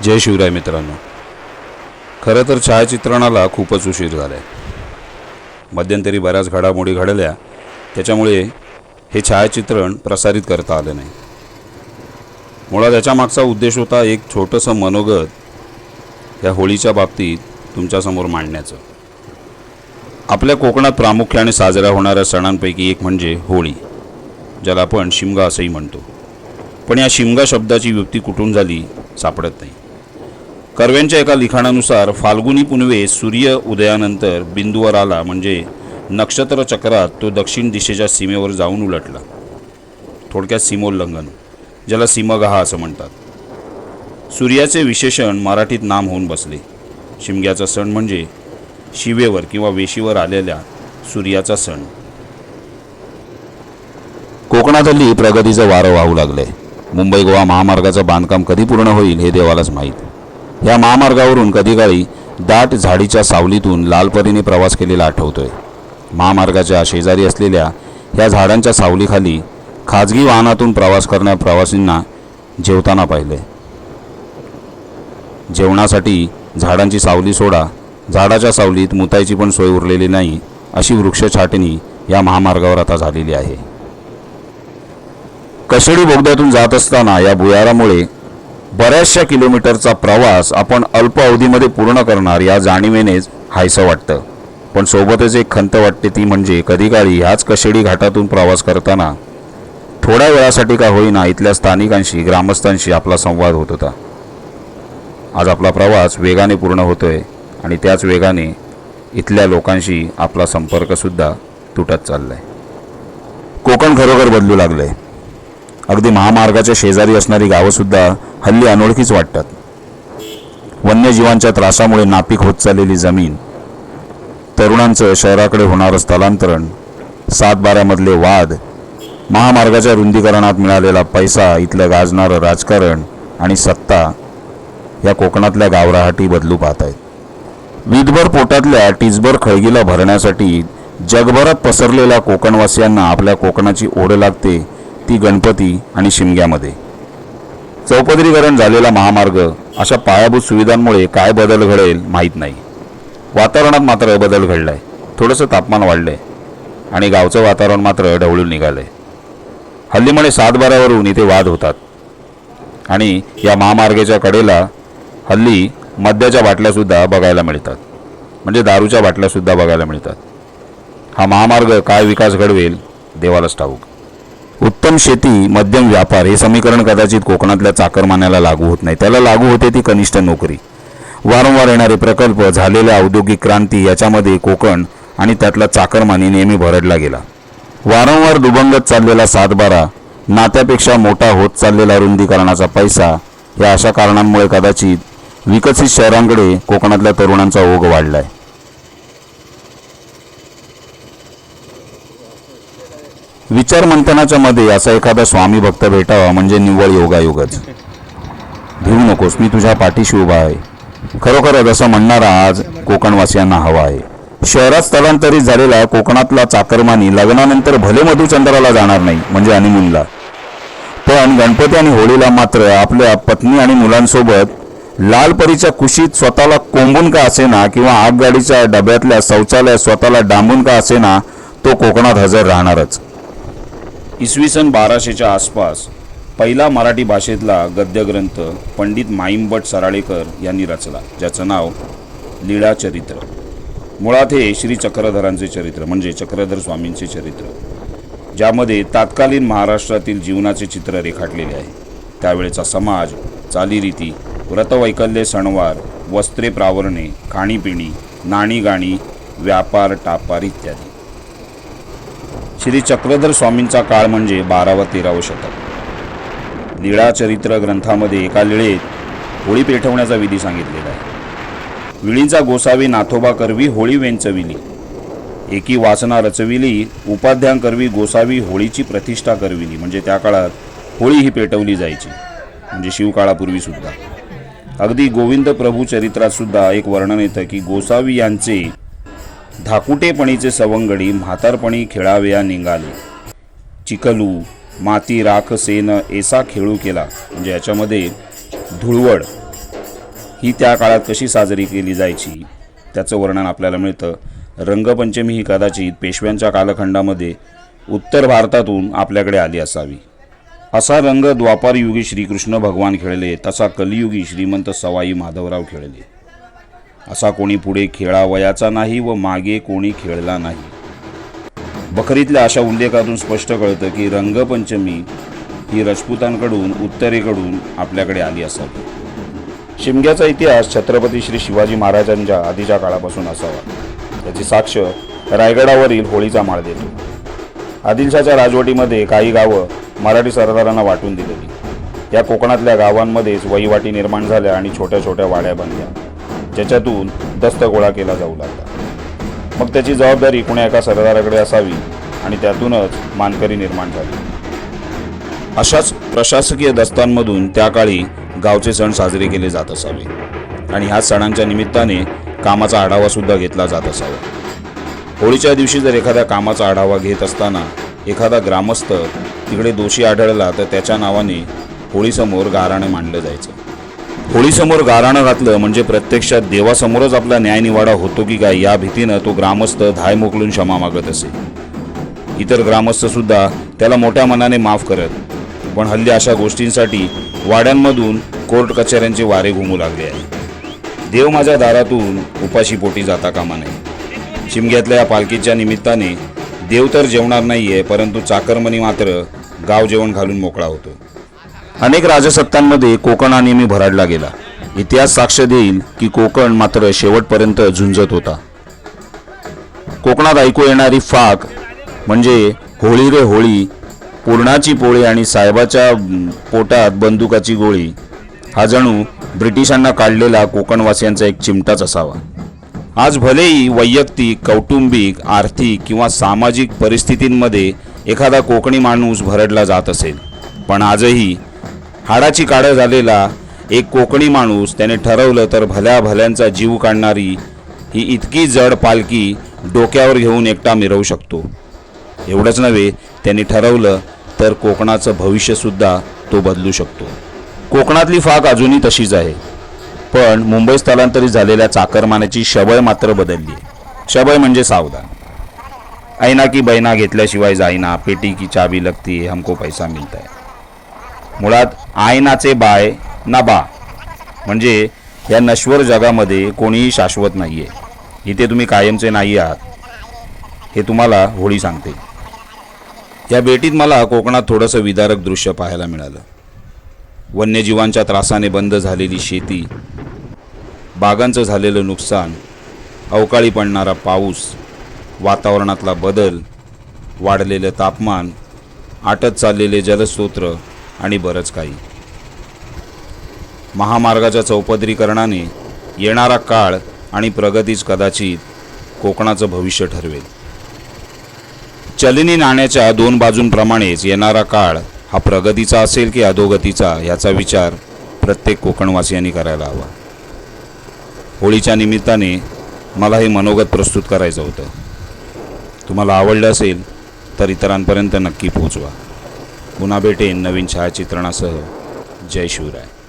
जय शिवराय मित्रांनो. खरं तर छायाचित्रणाला खूपच उशीर झाला आहे मध्यंतरी बऱ्याच घडामोडी घडल्या त्याच्यामुळे हे छायाचित्रण प्रसारित करता आलं नाही. मुळात याच्या मागचा उद्देश होता एक छोटंसं मनोगत या होळीच्या बाबतीत तुमच्यासमोर मांडण्याचं. आपल्या कोकणात प्रामुख्याने साजऱ्या होणाऱ्या सणांपैकी एक म्हणजे होळी ज्याला आपण शिमगा असंही म्हणतो. पण या शिमगा शब्दाची युक्ती कुठून झाली सापडत नाही. कर्व्यांच्या एका लिखाणानुसार फाल्गुनी पुनवे सूर्य उदयानंतर बिंदूवर आला म्हणजे नक्षत्र चक्रात तो दक्षिण दिशेच्या सीमेवर जाऊन उलटला. थोडक्यात सीमोल्लंघन ज्याला सीमगहा असं म्हणतात. सूर्याचे विशेषण मराठीत नाम होऊन बसले. शिमग्याचा सण म्हणजे शिवेवर किंवा वेशीवर आलेल्या सूर्याचा सण. कोकणात हल्ली प्रगतीचं वारं वाहू लागलंय. मुंबई गोवा महामार्गाचं बांधकाम कधी पूर्ण होईल हे देवालाच माहीत. या महामार्गावरून कधीकाळी दाट झाडीच्या सावलीतून लालपरीने प्रवास केलेला आठवतोय. महामार्गाच्या शेजारी असलेल्या या झाडांच्या सावलीखाली खाजगी वाहनातून प्रवास करणाऱ्या प्रवासींना जेवताना पाहिले. जेवणासाठी झाडांची सावली सोडा झाडाच्या सावलीत मुतायची पण सोय उरलेली नाही अशी वृक्ष छाटणी या महामार्गावर आता झालेली आहे. कशेडी बोगद्यातून जात असताना या भुयारामुळे बऱ्याचशा किलोमीटरचा प्रवास आपण अल्प अवधीमध्ये पूर्ण करणार या जाणीवेनेच हायसं वाटतं. पण सोबतच एक खंत वाटते ती म्हणजे कधीकाळी ह्याच कशेडी घाटातून प्रवास करताना थोड्या वेळासाठी का होईना इथल्या स्थानिकांशी ग्रामस्थांशी आपला संवाद होत होता. आज आपला प्रवास वेगाने पूर्ण होतोय आणि त्याच वेगाने इथल्या लोकांशी आपला संपर्कसुद्धा तुटत चाललाय. कोकण खरोखर बदलू लागलंय. अगदी महामार्गाच्या शेजारी असणारी गावंसुद्धा हल्ली अनोळखीच वाटतात. वन्यजीवांच्या त्रासामुळे नापीक होत चाललेली जमीन तरुणांचं शहराकडे होणारं स्थलांतरण सातबाऱ्यामधले वाद महामार्गाच्या रुंदीकरणात मिळालेला पैसा इथलं गाजणारं राजकारण आणि सत्ता या कोकणातल्या गावराहाटी बदलू पाहत आहेत वीजभर पोटातल्या टिजभर खळगीला भरण्यासाठी जगभरात पसरलेल्या कोकणवासियांना आपल्या कोकणाची ओढ लागते ती गणपती आणि शिमग्यामध्ये. चौपदरीकरण झालेला महामार्ग अशा पायाभूत सुविधांमुळे काय बदल घडेल माहीत नाही. वातावरणात मात्र बदल घडलाय. थोडंसं तापमान वाढलंय आणि गावचं वातावरण मात्र ढवळून निघालंय. हल्लीमुळे सातबाऱ्यावरून इथे वाद होतात. आणि या महामार्गाच्या कडेला हल्ली मद्याच्या बाटल्यासुद्धा बघायला मिळतात. म्हणजे दारूच्या बाटल्यासुद्धा बघायला मिळतात. हा महामार्ग काय विकास घडवेल देवालाच ठाऊक. उत्तम शेती मध्यम व्यापार हे समीकरण कदाचित कोकणातल्या चाकरमान्याला लागू होत नाही. त्याला लागू होते ती कनिष्ठ नोकरी. वारंवार येणारे प्रकल्प झालेल्या औद्योगिक क्रांती याच्यामध्ये कोकण आणि त्यातला चाकरमानी नेहमी भरडला गेला. वारंवार दुभंगत चाललेला सातबारा नात्यापेक्षा मोठा होत चाललेला रुंदीकरणाचा पैसा या अशा कारणांमुळे कदाचित विकसित शहरांकडे कोकणातल्या तरुणांचा ओघ वाढलाय. विचार मंथनाच्या मध्ये असा एखादा स्वामी भक्त भेटावा म्हणजे निव्वळ योगायोगच. भिवू नकोस मी तुझ्या पाठीशी उभा आहे. खरोखरच असं म्हणणारा आज कोकणवासियांना हवा आहे. शहरात स्थलांतरित झालेला कोकणातला चाकरमानी लग्नानंतर भले मधुचंद्राला जाणार नाही म्हणजे हनीमूनला. पण गणपती आणि होळीला मात्र आपल्या पत्नी आणि मुलांसोबत लालपरीच्या कुशीत स्वतःला कोंबून का असेना किंवा आगगाडीच्या डब्यातल्या शौचालयात स्वतःला डांबून का असेना तो कोकणात हजर राहणारच. इसवी सन बाराशेच्या आसपास पहिला मराठी भाषेतला गद्यग्रंथ पंडित माईमभट सराळेकर यांनी रचला ज्याचं नाव लीळा चरित्र. मुळात हे श्री चक्रधरांचे चरित्र म्हणजे चक्रधर स्वामींचे चरित्र ज्यामध्ये तात्कालीन महाराष्ट्रातील जीवनाचे चित्र रेखाटलेले आहे. त्यावेळेचा समाज चालीरीती व्रतवैकल्य सणवार वस्त्रे प्रावरणे खाणीपिणी नाणी गाणी व्यापार टापार इत्यादी. श्री चक्रधर स्वामींचा काळ म्हणजे बारावं तेरावं शतक. लीळा चरित्र ग्रंथामध्ये एका लीळेत होळी पेटवण्याचा विधी सांगितलेला आहे. विळीचा गोसावी नाथोबा करवी होळी वेंचविली. एकी वासना रचविली उपाध्यां करवी गोसावी होळीची प्रतिष्ठा करविली. म्हणजे त्या काळात होळी ही पेटवली जायची. म्हणजे शिवकाळापूर्वी सुद्धा. अगदी गोविंद प्रभू चरित्रात सुद्धा एक वर्णन येतं की गोसावी यांचे धाकुटेपणीचे सवंगडी म्हातारपणी खेळावया निघाले चिकलू माती राख सेन एसा खेळू केला. म्हणजे याच्यामध्ये धुळवड ही त्या काळात कशी साजरी केली जायची त्याचं वर्णन आपल्याला मिळतं. रंगपंचमी ही कदाचित पेशव्यांच्या कालखंडामध्ये उत्तर भारतातून आपल्याकडे आली असावी. असा रंग द्वापार युगी श्रीकृष्ण भगवान खेळले तसा कलियुगी श्रीमंत सवाई माधवराव खेळले. असा कोणी पुढे खेळावयाचा नाही व मागे कोणी खेळला नाही. बखरीतल्या अशा उल्लेखातून स्पष्ट कळतं की रंगपंचमी ही राजपुतांकडून उत्तरेकडून आपल्याकडे आली असावी. शिमग्याचा इतिहास छत्रपती श्री शिवाजी महाराजांच्या आधीच्या काळापासून असावा. त्याची साक्ष रायगडावरील होळीचा माळ देतो. आदिलशाच्या राजवटीमध्ये काही गावं मराठी सरदारांना वाटून दिलेली. या कोकणातल्या गावांमध्येच वहिवाटी निर्माण झाल्या आणि छोट्या छोट्या वाड्या बनल्या. ज्याच्यातून दस्त गोळा केला जाऊ लागला. मग त्याची जबाबदारी कुण्या एका सरदाराकडे असावी आणि त्यातूनच मानकरी निर्माण झाली. अशाच प्रशासकीय दस्तांमधून त्या काळी गावचे सण साजरे केले जात असावे. आणि ह्या सणांच्या निमित्ताने कामाचा आढावा सुद्धा घेतला जात असावा. होळीच्या दिवशी जर एखाद्या कामाचा आढावा घेत असताना एखादा ग्रामस्थ तिकडे दोषी आढळला तर त्याच्या नावाने होळीसमोर गाराणे मांडलं जायचं. होळीसमोर गाराणं घातलं म्हणजे प्रत्यक्षात देवासमोरच आपला न्यायनिवाडा होतो की काय या भीतीनं तो ग्रामस्थ धाय मोकलून क्षमा मागत असे. इतर ग्रामस्थ सुद्धा त्याला मोठ्या मनाने माफ करत पण हल्ली अशा गोष्टींसाठी वाड्यांमधून कोर्ट कचेऱ्यांचे वारे घुमू लागले आहे देव माझ्या दारातून उपाशी पोटी जाता कामा नये. शिमग्यातल्या या पालखीच्या निमित्ताने देव तर जेवणार नाहीये परंतु चाकरमनी मात्र गाव जेवण घालून मोकळा होतो. अनेक राजसत्तांमध्ये कोकण हा नेहमी भराडला गेला. इतिहास साक्ष देईल की कोकण मात्र शेवटपर्यंत झुंजत होता. कोकणात ऐकू येणारी फाक म्हणजे होळी रे होळी पूर्णाची पोळी आणि साहेबाच्या पोटात बंदुकाची गोळी हा जणू ब्रिटिशांना काढलेला कोकणवासियांचा एक चिमटाच असावा. आज भलेही वैयक्तिक कौटुंबिक आर्थिक किंवा सामाजिक परिस्थितींमध्ये एखादा कोकणी माणूस भरडला जात असेल पण आजही हाडाची काळं झालेला एक कोकणी माणूस त्याने ठरवलं तर भल्या भल्यांचा जीव काढणारी ही इतकी जड पालखी डोक्यावर घेऊन एकटा मिरवू शकतो. एवढंच नव्हे त्यांनी ठरवलं तर कोकणाचं भविष्यसुद्धा तो बदलू शकतो. कोकणातली फाक अजूनही तशीच आहे. पण मुंबई स्थलांतरित झालेल्या चाकरमानाची शबळ मात्र बदलली आहे. शबळ म्हणजे सावधान. ऐना की बैना घेतल्याशिवाय जाईना पेटी की चाबी लगती हमको पैसा मिळत आहे मुळात आयनाचे बाय ना बा म्हणजे या नश्वर जगामध्ये कोणीही शाश्वत नाही आहे इथे तुम्ही कायमचे नाही आहात. हे तुम्हाला होळी सांगते. या भेटीत मला कोकणात थोडंसं विदारक दृश्य पाहायला मिळालं. वन्यजीवांच्या त्रासाने बंद झालेली शेती बागांचं झालेलं नुकसान अवकाळी पडणारा पाऊस वातावरणातला बदल वाढलेलं तापमान आटत चाललेले जलस्रोत्र आणि बरंच काही. महामार्गाच्या चौपदरीकरणाने येणारा काळ आणि प्रगतीच कदाचित कोकणाचं भविष्य ठरवेल. चलनी नाण्याच्या दोन बाजूंप्रमाणेच येणारा काळ हा प्रगतीचा असेल की अधोगतीचा याचा विचार प्रत्येक कोकणवासियांनी करायला हवा. होळीच्या निमित्ताने मला हे मनोगत प्रस्तुत करायचं होतं. तुम्हाला आवडलं असेल तर इतरांपर्यंत नक्की पोहोचवा. पुन्हा भेटेन नवीन छायाचित्रणासह. जय शिवराय.